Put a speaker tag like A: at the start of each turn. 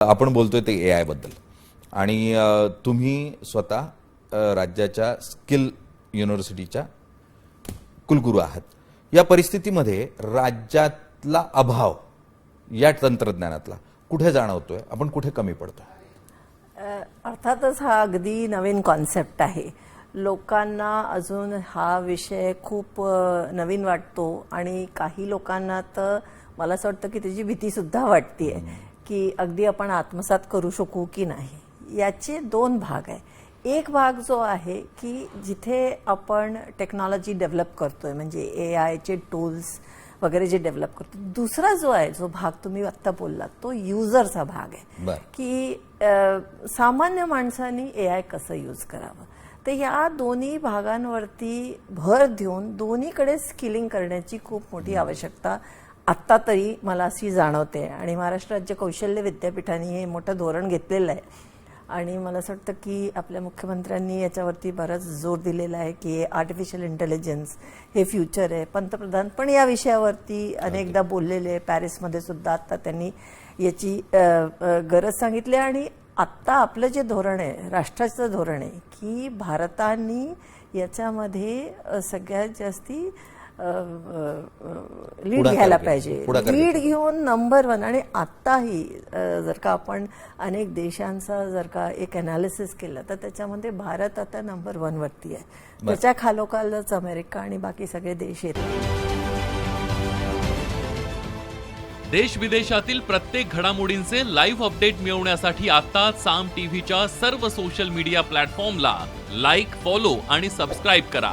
A: आपण बोलतोय ते ए बद्दल. आणि तुम्ही स्वतः राज्याच्या स्किल युनिव्हर्सिटीच्या कुलगुरू आहात. या परिस्थितीमध्ये राज्यातला अभाव या तंत्रज्ञानातला कुठे जाणवतोय? आपण कुठे कमी पडतोय?
B: अर्थातच हा अगदी नवीन कॉन्सेप्ट आहे. लोकांना अजून हा विषय खूप नवीन वाटतो आणि काही लोकांना तर मला असं वाटतं की त्याची भीती सुद्धा वाटतेय की अगदी आपण आत्मसात करू शकू की नाही. याचे दोन भाग आहे. एक भाग जो आहे की जिथे आपण टेक्नॉलॉजी डेव्हलप करतोय म्हणजे ए आयचे टूल्स वगैरे जे डेव्हलप करतो दुसरा जो आहे जो भाग तुम्ही आत्ता बोललात तो युजरचा भाग आहे. की सामान्य माणसांनी ए आय कसं यूज करावं? तर या दोन्ही भागांवरती भर देऊन दोन्हीकडे स्किलिंग करण्याची खूप मोठी आवश्यकता आत्ता तरी मला अशी जाणवते. आणि महाराष्ट्र राज्य कौशल्य विद्यापीठाने हे मोठं धोरण घेतलेलं आहे. आणि मला असं वाटतं की आपल्या मुख्यमंत्र्यांनी याच्यावरती बराच जोर दिलेला आहे की आर्टिफिशियल इंटेलिजन्स हे फ्युचर आहे. पंतप्रधान पण या विषयावरती अनेकदा बोललेले आहे पॅरिसमध्ये सुद्धा आता त्यांनी याची गरज सांगितली. आणि आत्ता आपलं जे धोरण आहे राष्ट्राचं धोरण आहे की भारताने याच्यामध्ये सगळ्यात जास्ती लीड घ्यायला
A: घ्या.
B: पाहिजे. लीड घेऊन नंबर वन आणि आत्ताही जर का आपण अनेक देशांचा जर का एक अनालिसिस केलं तर त्याच्यामध्ये भारत आता नंबर वन वरती आहे. त्याच्या खालोखालच अमेरिका आणि बाकी सगळे देश येतात
C: देश विदेशातील प्रत्येक घडामोडींचे लाईव्ह अपडेट मिळवण्यासाठी आता साम टीव्हीच्या सर्व सोशल मीडिया प्लॅटफॉर्मला लाईक फॉलो आणि सबस्क्राईब करा.